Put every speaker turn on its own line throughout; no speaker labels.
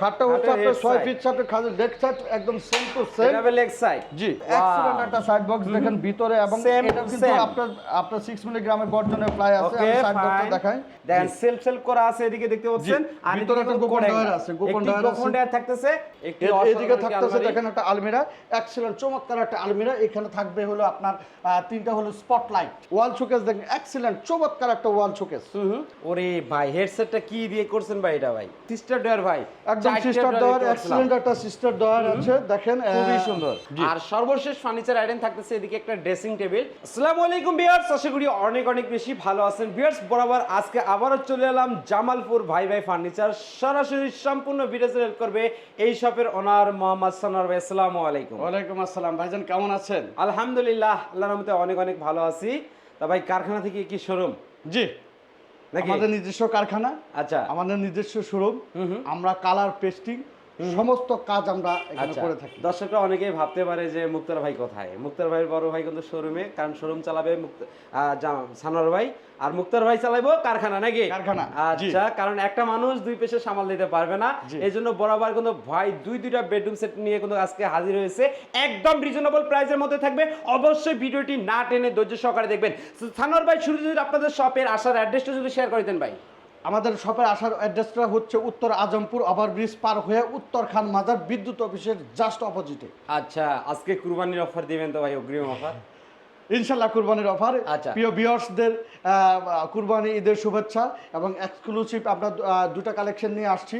খাটটা হচ্ছে আপনার
head
ছয়
side।
ফিট সাথে খালি লেগ সাইড একদম সেম টু সেম
এটা লেগ সাইড
জি. এক্সিলেন্ট একটা সাইড বক্স দেখেন ভিতরে এবং এটা কিন্তু আপনার আপনার 6 মিলিগ্রামের গর্জনের প্লাই আছে আমি সাইড বক্সটা দেখাই।
দেখেন সেলফ সেলফ করা আছে এদিকে দেখতে পাচ্ছেন। আর
ভিতরে একটা গোপন ডয়ার আছে, গোপন ডয়ার আছে।
গোপন ডয়ার থাকতেছে একটি
এদিকে থাকতেছে দেখেন একটা আলমিরা এক্সিলেন্ট চমৎকার একটা আলমিরা। এখানে থাকবে হলো আপনার তিনটা হলো স্পটলাইট ওয়াল শোকেস দেখেন এক্সিলেন্ট চমৎকার একটা ওয়াল শোকেস
ওরে ভাই হেডসেটটা কি দিয়ে করছেন ভাই এটা ভাই? সিস্টার ডয়ার ভাই।
একদম সিস্টার দেওয়ার
দেখতে
একটা সিস্টার আছে দেখেন
খুবই সুন্দর। আর সর্বশেষ ফার্নিচার আইটেম থাকতেছে এদিকে একটা ড্রেসিং টেবিল আসসালামু আলাইকুম ভিউয়ার্স আশা করি অনেক অনেক বেশি ভালো আছেন। ভিউয়ার্স বরাবর আজকে আবারও চলে এলাম জামালপুর ভাই ভাই ফার্নিচার সরাসরি সম্পূর্ণ ভিডিও হেল্প করবে এই শপের ওনার মোহাম্মদ সানোয়ার ভাই। আসসালামু আলাইকুম।
ওয়ালাইকুম আসসালাম। ভাইজান কেমন আছেন?
আলহামদুলিল্লাহ আল্লাহর রহমতে অনেক অনেক ভালো আছি। তা ভাই কারখানা থেকে কি শোরুম
জি। আমাদের নিজস্ব কারখানা
আচ্ছা।
আমাদের নিজস্ব শোরুম আমরা কালার পেস্টিং সমস্ত কাজ আমরা এখানে
আচ্ছা
করে থাকি।
দর্শকরা অনেকেই ভাবতে পারে যে মুক্তার ভাই কোথায়? মুক্তার ভাইয়ের বড় ভাই কিন্তু শোরুমে কারণ শোরুম চালাবে সানোয়ার ভাই। আর মুক্তার ভাই চালাবো কারখানা নাকি?
কারখানা,
আচ্ছা কারণ একটা মানুষ দুই পেশে সামাল দিতে পারবে না। এই জন্য বরাবর কিন্তু ভাই দুই দুইটা বেডরুম সেট নিয়ে কিন্তু আজকে হাজির হয়েছে। একদম রিজনেবল প্রাইসের মধ্যে থাকবে। অবশ্যই ভিডিওটি না টেনে ধৈর্য সহকারে দেখবেন। সানোয়ার ভাই শুরু যদি আপনাদের শপের আসার অ্যাড্রেসটা যদি শেয়ার করে দেন ভাই।
আমাদের শপের আসার অ্যাড্রেসটা হচ্ছে উত্তর আজমপুর ওভারব্রিজ পার হয়ে উত্তর খান মাজার বিদ্যুৎ অফিসের জাস্ট অপোজিটে
আচ্ছা আজকে কুরবানির অফার দিবেন তো ভাই অগ্রিম অফার
ইনশাল্লাহ কুরবানির অফার
আচ্ছা।
প্রিয় বিয়ার্সদের কুরবানি ঈদের শুভেচ্ছা এবং এক্সক্লুসিভ আমরা দুটা কালেকশন নিয়ে আসছি।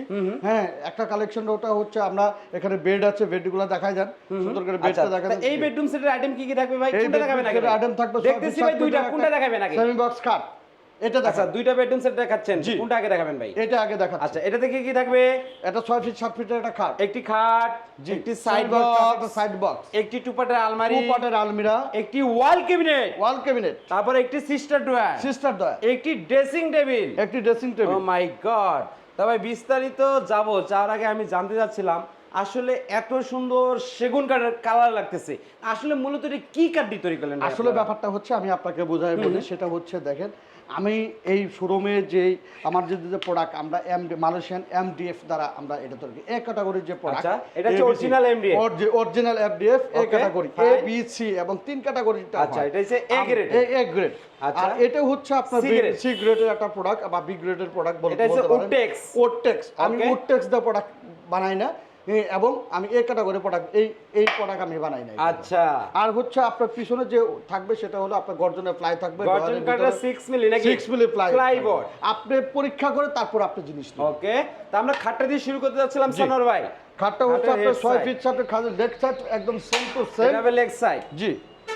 হ্যাঁ একটা কালেকশন ওটা হচ্ছে আমরা এখানে বেড আছে বেডগুলো দেখাই যান সুন্দর করে
আচ্ছা
বেডটা দেখা
এই বেডরুম সেটের আইটেম কি কি থাকবে ভাই? কোনটা দেখাবেন আগে?
আইটেম থাকবে
দেখতেছি ভাই দুইটা কোনটা দেখাবেন আগে?
সেমি বক্স কাট এটা
আচ্ছা
দেখা
দুইটা বেডরুম সেট দেখাচ্ছেন। কোনটা আগে দেখাবেন ভাই?
এটা আগে দেখা
আচ্ছা এটা থেকে কি থাকবে?
এটা ছয় ফিট সাত ফিটের একটা খাট।
একটি খাট একটি সাইড বক্স
সাইড বক্স
একটি টুপাটের আলমারি
টু পাটের আলমিরা।
একটি ওয়াল ক্যাবিনেট
ওয়াল ক্যাবিনেট
তারপর একটি সিস্টার ড্রয়ার
সিস্টার দয়া
একটি ড্রেসিং টেবিল
একটি ড্রেসিং
ও
টেবিল
মাই গড তবে বিস্তারিত যাব যাওয়ার আগে আমি জানতে চাচ্ছিলাম আসলে এত সুন্দর সেগুন কাঠের কালার লাগতেছে। আসলে মূলত এটা কি কাঠ দিয়ে তৈরি করলেন
আসলে ব্যাপারটা হচ্ছে আমি আপনাকে বোঝাই বলি সেটা হচ্ছে দেখেন আমি এই শোরুমে যে আমার যে যে প্রোডাক্ট আমরা এম মালয়েশিয়ান এমডিএফ দ্বারা আমরা এটা তৈরি এ ক্যাটাগরির যে প্রোডাক্ট
এটা হচ্ছে original MDF
original MDF A category A B C এবং তিন ক্যাটাগরিটা
আচ্ছা, এটা হচ্ছে A grade
A A grade
আচ্ছা।
আর এটা হচ্ছে আপনার। সি গ্রেডের একটা প্রোডাক্ট বা বি গ্রেডের প্রোডাক্ট বলতে পারেন
এটা হচ্ছে Woodtex।
ওডটেক্স আমি. ওডটেক্স দা প্রোডাক্ট বানাই না। এ, এবং আমি এই ক্যাটাগরি প্রোডাক্ট এই এই প্রোডাক্ট আমি বানাই নাই।
আচ্ছা।
আর হচ্ছে আপনার পিছনে যে থাকবে সেটা হলো আপনার গর্জনের প্লাই থাকবে
গর্জন কাটা 6 মিলি নাকি?
6 মিলি প্লাই
প্লাইবোর্ড
আপনি পরীক্ষা করে তারপর আপনি জিনিস
ওকে তা আমরা খাটটা দিয়ে শুরু করতে যাচ্ছিলাম সোনার ভাই।
খাটটা হচ্ছে আপনার
head
6 ফিট সাথে খালি লেগ সাইড একদম same to same
leg side
G.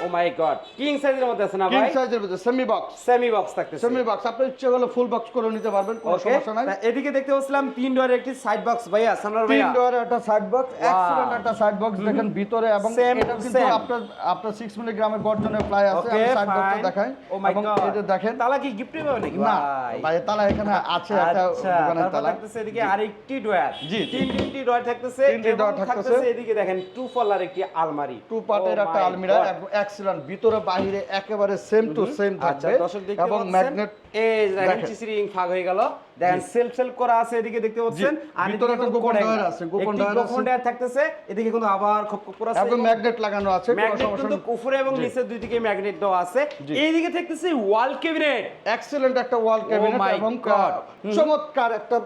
Oh my God king সাইজের মধ্যে আছে না
কিং সাইজের ভিতরে সেমি বক্স
সেমি বক্স থাকতেছে।
সেমি বক্স আপনি ইচ্ছে করলে ফুল বক্স করে নিতে পারবেন কোনো সমস্যা নাই।
এদিকে দেখতে পাচ্ছিলাম তিন ডোরের একটি সাইড বক্স ভাইয়া সনোর
তিন
ভাইয়া
ডোয়ারের একটা সাইড বক্স এক্সিলেন্ট একটা সাইড বক্স দেখেন ভিতরে এবং এটা কিন্তু আপনার আপনার 6 মিলিগ্রামের গর্জনের প্লাই আছে আমি সাইড
ফাইন
দেখাই।
ও মাই গড
এটা দেখেন
তালা কি গিফট পাবে নাকি
না
ভাই?
ভাই তালা এখানে আছে একটা
আচ্ছা
দোকানের তালা।
থাকতেছে এদিকে আরেকটি ড্রয়ার।
জি।
তিন তিনটি ড্রয়ার থাকতেছে
তিনটি drawer থাকতেছে।
এদিকে দেখেন টু ফলার একটি আলমারি।
টু পার্টের
Oh
একটা আলমিরা
God।
এক্সিলেন্ট ভিতরে বাহিরে একেবারে সেম টু সেম
আচ্ছা
থাকবে এবং ম্যাগনেট
এই দেখেন।
দেখেন।
চিসিরিং ফাগ হয়ে গেল। দেখেন সেলফ সেলফ করা আছে এদিকে দেখতে পাচ্ছেন আর
ভিতরে একটা গোপন ডয়ার আছে, গোপন ডয়ার
গোপন
আছে।
ডয়ার থাকতেছে এদিকে কিন্তু আবার খোপ খোপ করা আছে।
এবং ম্যাগনেট লাগানো আছে
ম্যাগনেট কিন্তু উপরে এবং নিচে দুই দিকে ম্যাগনেট দেওয়া আছে। এইদিকে থাকতেছে ওয়াল ক্যাবিনেট।
এক্সেলেন্ট একটা ওয়াল ক্যাবিনেট
Oh
এবং
God.
চমৎকার একটা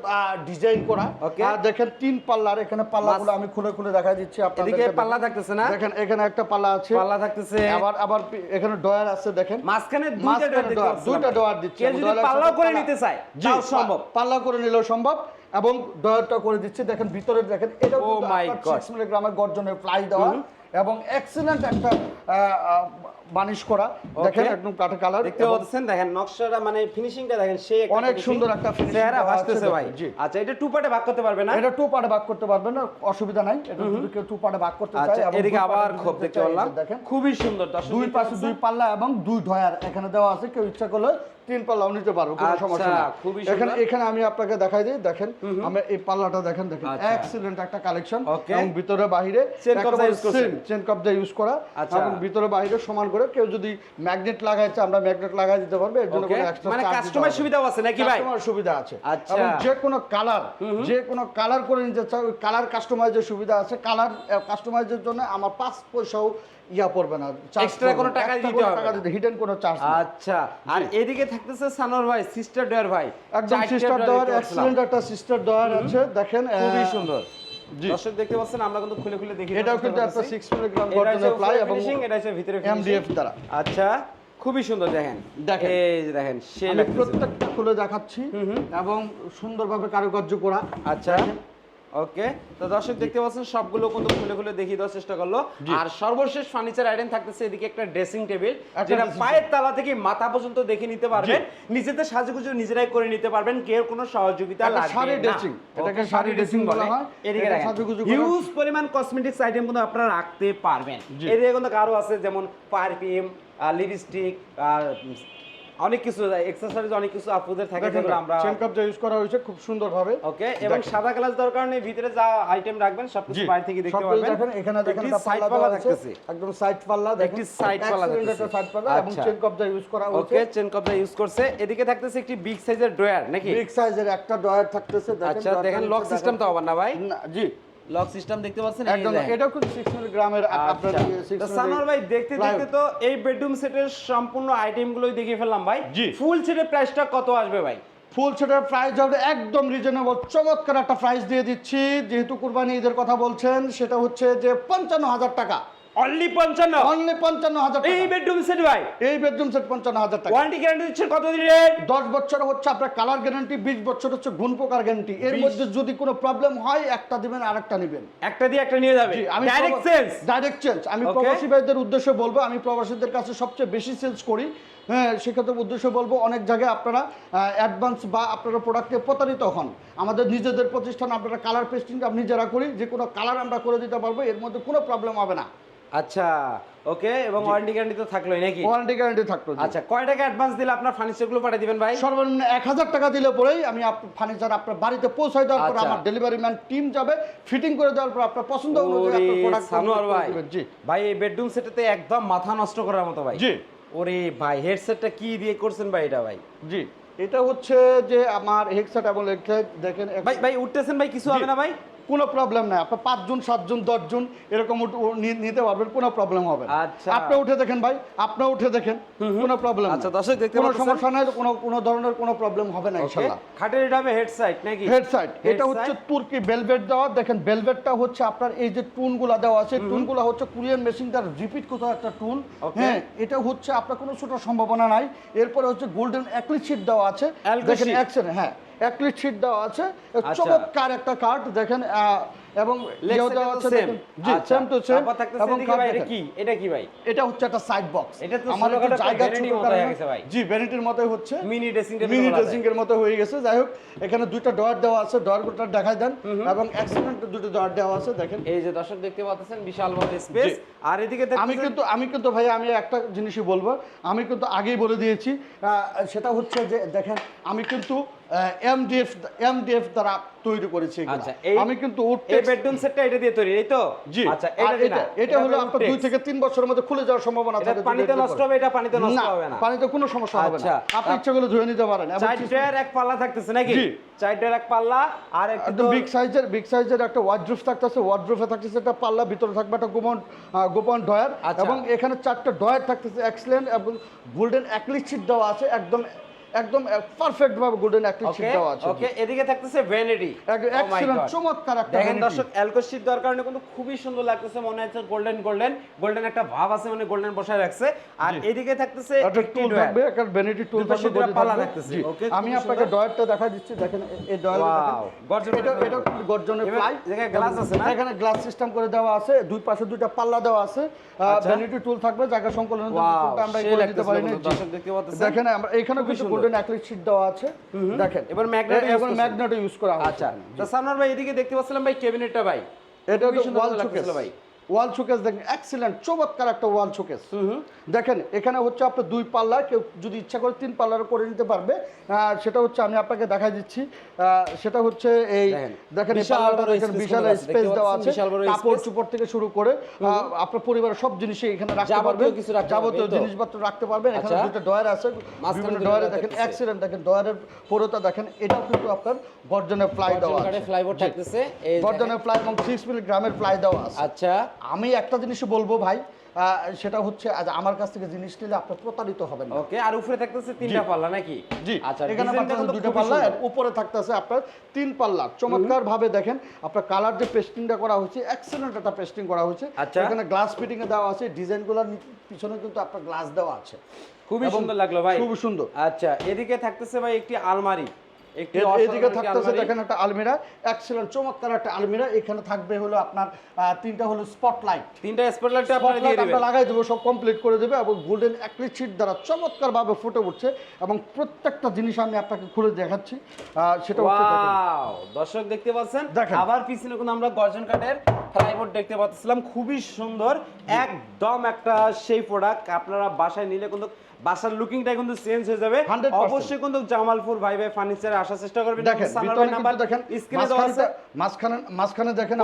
ডিজাইন করা। আর দেখেন তিন পাল্লার এখানে পাল্লাগুলো আমি খুলে খুলে দেখা দিচ্ছি আপনাদের
এদিকে পাল্লা থাকতেছে না?
দেখেন এখানে একটা পাল্লা আছে।
পাল্লা থাকতেছে।
আবার আবার এখানে ডয়ার আছে দেখেন।
মাঝখানে দুইটা ডয়ার
দুইটা ডয়ার দিচ্ছি
পাল্লাও করে নিতে চায় তাও
পা-
সম্ভব
পাল্লা করে নিলেও সম্ভব এবং ডয়ারটা করে দিচ্ছি। দেখেন ভিতরে দেখেন এটা. 6 মিলিগ্রামের গর্জনের ফ্লাই দেওয়া এবং এক্সেলেন্ট একটা বানিশ করা। দেখেন একদম কাঠে কালার
দেখতে পাচ্ছেন দেখেন নকশাটা মানে ফিনিশিংটা দেখেন সেই একটা
অনেক সুন্দর একটা
চেহারা ভাসতেছে ভাই। আচ্ছা এটা টু পার্টে ভাগ করতে পারবে না?
এটা টু পার্টে ভাগ করতে পারবে না অসুবিধা নাই। এটা যদি কেউ টু পার্টে ভাগ করতে চায়
আচ্ছা এদিকে আবার
যদি
দেখতে পারলাম।
দেখেন।
খুবই সুন্দর
দুই পাশে দুই পাল্লা এবং দুই ডয়ার এখানে দেওয়া আছে কেউ ইচ্ছা করলে তিন পাল্লাও নিতে পারো কোনো
আচ্ছা,
সমস্যা নেই। এখানে এখানে আমি আপনাকে দেখাই দিই দেখেন আমরা এই পাল্লাটা দেখেন দেখেন।
আচ্ছা।
এক্সিলেন্ট একটা কালেকশন এবং ভিতরে same, চেন কবজা ইউজ করা।
আচ্ছা।
এবং ভিতরে বাইরে সমান করে কেউ যদি ম্যাগনেট লাগাইছে আমরা ম্যাগনেট লাগাই দিতে পারব এর জন্য কোনো এক্সট্রা
মানে কাস্টমার সুবিধাও আছে নাকি ভাই?
কাস্টমার সুবিধা আছে।
আচ্ছা।
এবং যে কোনো কালার যে কোনো কালার করে নিতে চাও ওই কালার কাস্টমাইজের সুবিধা আছে। কালার কাস্টমাইজের জন্য আমার পাঁচ পয়সাও ইয়া পড়বে না পড়বে
কোনো টাকা দিতে হবে
টাকা দিতে হিডেন কোনো চার্জ
আচ্ছা আর এদিকে থাকতেছে সানোর ভাই সিস্টার ডয়ার ভাই।
একদম সিস্টার এক্সিলেন্ট একটা সিস্টার দেওয়ার আছে দেখেন
খুবই সুন্দর। দর্শক দেখতে পাচ্ছেন আমরা কিন্তু খুলে খুলে দেখি
এটাও কিন্তু একটা 6 মিলিগ্রাম গর্জনের প্লাই এবং
এটা হচ্ছে ভিতরে finishing।
দ্বারা।
আচ্ছা খুবই সুন্দর দেখেন।
দেখেন।
এই যে দেখেন সেই
প্রত্যেকটা খুলে দেখাচ্ছি এবং সুন্দরভাবে কারুকার্য করা।
আচ্ছা। ওকে? তো দর্শক দেখতে পাচ্ছেন সবগুলো কিন্তু খুলে খুলে দেখিয়ে দেওয়ার চেষ্টা করল। আর সর্বশেষ ফার্নিচার আইটেম থাকতেছে এদিকে একটা ড্রেসিং টেবিল যেটা পায়ের তালা থেকে মাথা পর্যন্ত দেখে নিতে পারবেন। নিজেদের সাজুগুজু নিজেরাই করে নিতে পারবেন কেউ কোনো সহযোগিতা লাগবে
শাড়ি
না।
dressing, এটাকে
Okay,
শাড়ি dressing বলা। হয়।
এদিকে
সাজুগুজু করা-
হিউজ পরিমাণ কসমেটিক্স আইটেম কিন্তু আপনারা রাখতে পারবেন। এদিকে কিন্তু আরও আছে যেমন পারফিউম লিপস্টিক আর অনেক কিছু এক্সেসরিজ অনেক কিছু আপুদের থাকে যেগুলো আমরা
চেন কাপটা ইউজ করা হয়েছে খুব সুন্দরভাবে।
ওকে এবং সাদা গ্লাস দরকার নেই ভিতরে যা আইটেম রাখবেন সবকিছু বাইরে থেকে দেখতে পারবেন।
দেখেন এখানে দেখেন
একটা সাইড
পাল্লা দেওয়া আছে একদম সাইড পাল্লা দেখেন
একটি side পাল্লা থাকতেছে।
একটা সাইড পাল্লা এবং
আচ্ছা।
চেন কাপটা ইউজ করা হয়েছে।
ওকে চেন কপটা ইউজ করছে এদিকে থাকতেছে একটি বিগ সাইজের ড্রয়ার নাকি?
বিগ সাইজের একটা ড্রয়ার থাকতেছে দেখেন
আচ্ছা দেখেন লক সিস্টেম তো
দেখেন।
আবার না ভাই?
জি।
লক সিস্টেম দেখতে পাচ্ছেন? এই
একদম
দেখেন।
এটাও কিন্তু 6 আপনার
আচ্ছা।
ইয়ে, 6
তো সানোয়ার ভাই দেখতে দেখতে তো এই বেডরুম সেটের সম্পূর্ণ আইটেমগুলোই দেখে ফেললাম ভাই।
জি।
ফুল সেটের প্রাইসটা কত আসবে ভাই?
ফুল সেটের প্রাইস হবে একদম রিজনেবল চমৎকার একটা প্রাইস দিয়ে দিচ্ছি। যেহেতু কুরবানি ঈদের কথা বলছেন সেটা হচ্ছে যে পঞ্চান্ন হাজার টাকা।
অনলি পঞ্চান্ন।
অনলি পঞ্চান্ন হাজার
এই বেডরুম সেট ভাই।
এই বেডরুম সেট পঞ্চান্ন হাজার টাকা।
ওয়ারেন্টি গ্যারান্টি দিচ্ছেন কত দিনের
দশ বছর হচ্ছে আপনার কালার গ্যারান্টি বিশ বছর হচ্ছে গুণ পোকার গ্যারান্টি এর মধ্যে যদি কোনো প্রবলেম হয় একটা দিবেন আর একটা নেবেন।
একটা দিয়ে একটা নিয়ে যাবে।
জি, আমি
ডাইরেক্ট সেলস
ডাইরেক্ট চেঞ্জ আমি প্রবাসী ভাইদের উদ্দেশ্যে বলব আমি প্রবাসীদের কাছে সবচেয়ে বেশি সেলস করি। হ্যাঁ সেক্ষেত্রে উদ্দেশ্য বলব অনেক জায়গায় আপনারা অ্যাডভান্স বা আপনারা প্রোডাক্টে প্রতারিত হন। আমাদের নিজেদের প্রতিষ্ঠান আপনারা কালার পেস্টিং আমরা নিজেরা করি। যে কোনো কালার আমরা করে দিতে পারব এর মধ্যে কোনো প্রবলেম হবে না।
আচ্ছা ওকে এবং ওয়ারেন্টি গ্যারান্টি তো থাকলোই নাকি?
ওয়ারেন্টি গ্যারান্টি থাকতো
আচ্ছা কয় টাকা অ্যাডভান্স দিলে আপনার ফার্নিচারগুলো পাঠিয়ে দিবেন ভাই?
সর্বনিম্ন এক হাজার টাকা দিলে পরেই আমি ফার্নিচার আপনার বাড়িতে পৌঁছায় দেওয়ার পর
আচ্ছা।
আমার ডেলিভারি ম্যান টিম যাবে ফিটিং করে দেওয়ার পর আপনার পছন্দ অনুযায়ী আপনার প্রোডাক্ট
সানোয়ার ভাই।
জি।
ভাই এই বেডরুম সেটাতে একদম মাথা নষ্ট করার মতো ভাই।
জি।
ওরে ভাই হেডসেটটা কি দিয়ে করছেন ভাই এটা ভাই?
জি এটা হচ্ছে যে আমার হেডসেট এবং দেখেন
ভাই ভাই উঠতেছেন ভাই কিছু হবে না ভাই?
কোনো প্রবলেম নাই। আপনার পাঁচজন সাতজন দশজন এরকম নিতে পারবেন কোনো প্রবলেম হবে না।
আচ্ছা।
আপনি উঠে দেখেন ভাই আপনি উঠে দেখেন কোনো প্রবলেম
আচ্ছা, দর্শক দেখতে
কোনো সমস্যা নাই কোনো কোনো ধরনের কোনো প্রবলেম হবে না ইনশাআল্লাহ।
খাটের এটা হবে হেড সাইড নাকি
হেড সাইড এটা হচ্ছে তুর্কি বেলভেট দেওয়া। দেখেন বেলভেটটা হচ্ছে আপনার এই যে টুনগুলা দেওয়া আছে টুনগুলা হচ্ছে কুরিয়ান মেশিন তার রিপিট কোথাও একটা টুন। হ্যাঁ এটা হচ্ছে আপনার কোনো ছোট সম্ভাবনা নাই। এরপরে হচ্ছে গোল্ডেন অ্যাক্রিলিক শীট দেওয়া আছে। দেখেন অ্যাকশন হ্যাঁ। অ্যাক্রিলিক শীট দেওয়া আছে।
আচ্ছা।
চমৎকার একটা কার্ড দেখেন এবং
side
দেওয়া আছে জি সেম টু সেম এবং
এটা কি? এটা কি ভাই?
এটা হচ্ছে একটা সাইড বক্স
এটা তো
একটা জায়গা ছোট
মতো হয়ে গেছে ভাই।
জি ভ্যানিটির মতোই হচ্ছে।
মিনি ড্রেসিং
মিনি ড্রেসিং এর মতো হয়ে গেছে। যাই হোক এখানে দুইটা ডয়ার দেওয়া আছে। ডয়ারগুলো দেখাই দেন। এবং এক্সিলেন্ট দুটো ডয়ার দেওয়া আছে দেখেন।
এই যে দর্শক দেখতে পাচ্ছেন বিশাল বড় স্পেস আর এদিকে
আমি কিন্তু আমি কিন্তু ভাই আমি একটা জিনিসই বলব। আমি কিন্তু আগেই বলে দিয়েছি। আহ, সেটা হচ্ছে যে দেখেন আমি কিন্তু এমডিএফ এমডিএফ দ্বারা তৈরি করেছি।
আচ্ছা
আমি কিন্তু
এই বেডরুম সেটটা এটা দিয়ে তৈরি এই তো
জি
আচ্ছা এটা
এটা
না।
এটা হলো আপনার দুই থেকে বছরের মধ্যে খুলে যাওয়ার সম্ভাবনা থাকে
পানিতে নষ্ট হবে এটা পানিতে নষ্ট হবে না
পানিতে কোনো সমস্যা হবে না
আচ্ছা।
আপনি ইচ্ছা করলে ধুয়ে নিতে পারেন
এক পাল্লা থাকতেছে নাকি
জি।
এক পাল্লা আর একটু
বিগ সাইজের বিগ সাইজের একটা ওয়ার্ড্রোফ থাকতেছে ওয়ার্ড্রোফে থাকতেছে একটা পাল্লা ভিতরে থাকবে একটা গোপন গোপন ডয়ার
আচ্ছা।
এবং এখানে চারটা ডয়ার থাকতেছে এক্সেলেন্ট এবং গোল্ডেন শীট দেওয়া আছে একদম একদম পারফেক্ট ভাবে গোল্ডেন অ্যাক্রিলিক শীট
ওকে
দেওয়া আছে
ওকে এদিকে থাকতেছে ভ্যানিটি
এক্সেলেন্ট চমৎকার একটা
দেখেন দর্শক অ্যালকো শীট দেওয়ার কারণে কিন্তু খুবই সুন্দর লাগতেছে মনে হচ্ছে গোল্ডেন গোল্ডেন গোল্ডেন একটা ভাব আছে মানে গোল্ডেন বসায় রাখছে আর এদিকে থাকতেছে
একটা টুল থাকবে একটা ভ্যানিটি টুল থাকবে
দুটো
থাকবে।
থাকতেছে।
জি। আমি আপনাকে ডয়ারটা দেখা দিচ্ছি দেখেন এই ডয়ার
Wow, গর্জনের
এটা এটা। গর্জনের প্লাই
জায়গায় glass আছে না?
এখানে গ্লাস সিস্টেম করে দেওয়া আছে দুই পাশে দুইটা পাল্লা দেওয়া আছে
আচ্ছা।
ভ্যানিটি টুল থাকবে জায়গা সংকলনের জন্য আমরা করে দিতে পারি না। দেখেন আমরা এখানে
সুন্দর।
গোল্ডেন অ্যাক্রিলিক শীট দেওয়া আছে। দেখেন।
এবার ম্যাগনেট
এবার ম্যাগনেট ইউজ করা
আচ্ছা। তো সামনার ভাই এদিকে দেখতে পাচ্ছিলাম ভাই ক্যাবিনেটটা ভাই।
এটা তো ওয়াল শোকেস
ভাই।
ওয়াল শোকেস দেখেন এক্সিলেন্ট চমৎকার একটা ওয়াল শোকেস। দেখেন এখানে হচ্ছে আপনার দুই পাল্লা কেউ যদি ইচ্ছা করে তিন পাল্লার করে নিতে পারবে। সেটা হচ্ছে আমি আপনাকে দেখাই দিচ্ছি। সেটা হচ্ছে এই
দেখেন, বিশাল
স্পেস দেওয়া আছে। কাপড় চুপড় থেকে শুরু করে আপনার পরিবারের সব জিনিসই এখানে রাখতে
যাবতীয়
পারবেন। যাবতীয়? জিনিসপত্র রাখতে পারবেন। এখানে
আচ্ছা।
দুটো ডয়ার আছে বিভিন্ন ডয়ারে দেখেন। অ্যাক্সিডেন্ট দেখেন ডয়ারের পুরোটা দেখেন এটাও কিন্তু আপনার গর্জনের ফ্লাই দেওয়া আছে। গর্জনের প্লাই এবং সিক্স মিলিগ্রামের প্লাই দেওয়া আছে।
আচ্ছা।
আমি একটা জিনিস বলব ভাই আহ, সেটা হচ্ছে আজ আমার কাছ থেকে জিনিস নিলে আপনি প্রতারিত হবেন
ওকে আর উপরে থাকতেছে তিনটা পাল্লা নাকি?
জি
আচ্ছা
এখানে পাচ্ছেন দুটো পাল্লা আর উপরে থাকতেছে আপনার তিন পাল্লা। চমৎকার ভাবে দেখেন আপনার কালার যে পেস্টিংটা করা হয়েছে এক্সেলেন্ট একটা পেস্টিং করা হয়েছে।
আচ্ছা।
এখানে গ্লাস ফিটিং এ দেওয়া আছে ডিজাইনগুলোর পিছনে কিন্তু আপনার গ্লাস দেওয়া আছে।
খুবই সুন্দর লাগল ভাই।
খুব সুন্দর।
আচ্ছা এদিকে থাকতেছে ভাই একটি আলমারি।
এদিকে থাকতেছে। দেখেন একটা আলমিরা এক্সেলেন্ট চমৎকার একটা আলমিরা। এখানে থাকবে হলো আপনার তিনটা হলো স্পটলাইট
তিনটা স্পটলাইট আপনারা দিয়ে দিবেন।
আমরা লাগাই দেবো সব কমপ্লিট করে দেবে এবং গোল্ডেন অ্যাক্রিলিক দ্বারা ফুটে উঠছে এবং প্রত্যেকটা জিনিস আমি আপনাকে খুলে দেখাচ্ছি। সেটা
ওয়াও দর্শক দেখতে পাচ্ছেন? আবার পিছনে আমরা গর্জন কাঠের ফ্লাইবোর্ড দেখতে পাচ্ছিলাম। খুবই সুন্দর একদম একটা সেই প্রোডাক্ট আপনারা বাসায় নিলে কিন্তু বাসার লুকিংটা কিন্তু চেঞ্জ হয়ে যাবে। অবশ্যই কিন্তু জামালপুর ভাই ভাই ফার্নিচারে আসার চেষ্টা করবেন
দেখেন ভিতরে
নাম্বার
দেখেন
স্ক্রিনে দেওয়া আছে।
মাঝখানে মাঝখানে দেখেন?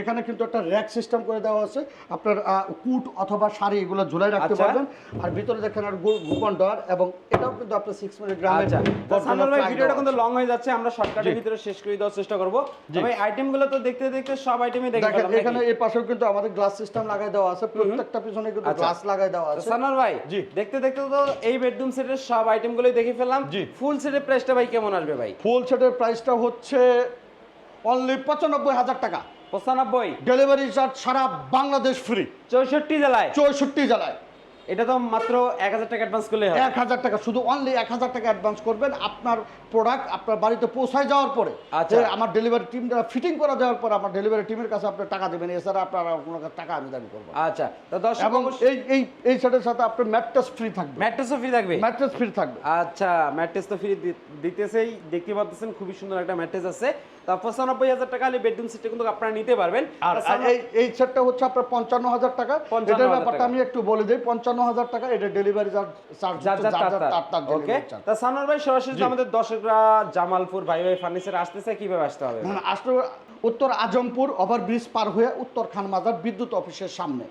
এখানে কিন্তু একটা র্যাক সিস্টেম করে দেওয়া আছে। আপনার কুট অথবা শাড়ি এগুলো ঝুলাই রাখতে
আচ্ছা।
পারবেন। আর ভিতরে দেখেন আর গোপন ডর এবং এটাও কিন্তু আপনার সিক্স মিনিট গ্রামের
আচ্ছা। তো ভাই ভিডিওটা কিন্তু লং হয়ে যাচ্ছে আমরা শর্টকাটের ভিতরে শেষ করে দেওয়ার চেষ্টা করব। তবে আইটেমগুলো তো দেখতে দেখতে সব আইটেমই দেখে
দেখেন
ফেললাম
এখানে এই পাশেও কিন্তু আমাদের গ্লাস সিস্টেম লাগাই দেওয়া আছে। প্রত্যেকটা পিছনে কিন্তু
আচ্ছা।
গ্লাস লাগাই দেওয়া আছে।
সানোয়ার ভাই
জি।
দেখতে দেখতে তো এই বেডরুম সেটের সব আইটেমগুলোই দেখে ফেললাম।
জি।
ফুল সেটের প্রাইসটা ভাই কেমন আসবে ভাই?
ফুল সেটের প্রাইসটা হচ্ছে অনলি পঁচানব্বই হাজার টাকা।
পঁচানব্বই?
ডেলিভারি চার্জ সারা বাংলাদেশ ফ্রি
চৌষট্টি জেলায়?
চৌষট্টি জেলায়।
এটা তো মাত্র এক হাজার টাকা অ্যাডভান্স করলে
এক হাজার টাকা শুধু অনলি এক হাজার টাকা অ্যাডভান্স করবেন আপনার প্রোডাক্ট আপনার বাড়িতে পৌঁছায় যাওয়ার পরে।
আচ্ছা।
আমার ডেলিভারি টিমটা ফিটিং করা যাওয়ার পর আমার ডেলিভারি টিমের কাছে আপনি টাকা দেবেন এছাড়া আপনার কোনো টাকা আমি দাবি করব
আচ্ছা তো দর্শক
এবং এই এই এই সেটের সাথে আপনার ম্যাট্রেস ফ্রি থাকবে।
ম্যাট্রেসও ফ্রি থাকবে?
ম্যাট্রেস ফ্রি থাকবে।
আচ্ছা ম্যাট্রেস তো ফ্রি দিতেছেই দেখতে পাচ্ছেন খুবই সুন্দর একটা ম্যাট্রেস আছে। তা পঁচানব্বই হাজার টাকা হলে বেডরুম সেটটা কিন্তু আপনারা নিতে পারবেন।
আর এই এই সেটটা হচ্ছে আপনার পঞ্চান্ন হাজার টাকা।
55,000
এটার ব্যাপারটা আমি একটু বলে দিই পঞ্চান্ন হাজার টাকা এটা ডেলিভারি চার্জ
ওকে তা সানোয়ার ভাই সরাসরি আমাদের দর্শকরা জামালপুর ভাই ভাই ফার্নিচার আসতেছে কীভাবে আসতে হবে?
আসলে উত্তর আজমপুর ওভারব্রিজ পার হয়ে উত্তর খান মাজার বিদ্যুৎ অফিসের সামনে।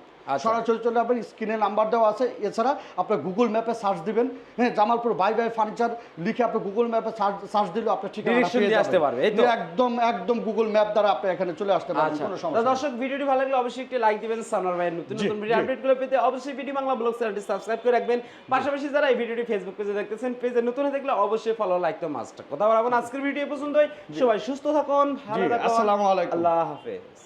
সরাসরি চলে যাবেন স্ক্রিনে নাম্বার দেওয়া আছে। এছাড়া আপনি গুগল ম্যাপে সার্চ দিবেন। হ্যাঁ জামালপুর বাই বাই ফার্নিচার লিখে আপনি গুগল ম্যাপে সার্চ সার্চ দিলে আপনি ঠিক
Direction আসতে পারবে,
একদম একদম গুগল ম্যাপ দ্বারা আপনি এখানে চলে আসতে পারবেন
আচ্ছা।
কোনো সমস্যা
দর্শক ভিডিওটি ভালো লাগলে অবশ্যই একটি লাইক দিবেন সানোয়ার ভাইয়ের নতুন নতুন ভিডিও
জি।
আপডেটগুলো পেতে অবশ্যই ভিডিও বাংলা ব্লগ চ্যানেলটি সাবস্ক্রাইব করে রাখবেন। পাশাপাশি যারা এই ভিডিওটি ফেসবুক পেজে দেখতেছেন পেজে নতুন হয়ে থাকলে অবশ্যই ফলো লাইক তো মাস্ট কথা বলব আজকের ভিডিও পছন্দ হয় সবাই সুস্থ থাকুন ভালো থাকুন।
আসসালামু আলাইকুম।
আল্লাহ হাফেজ।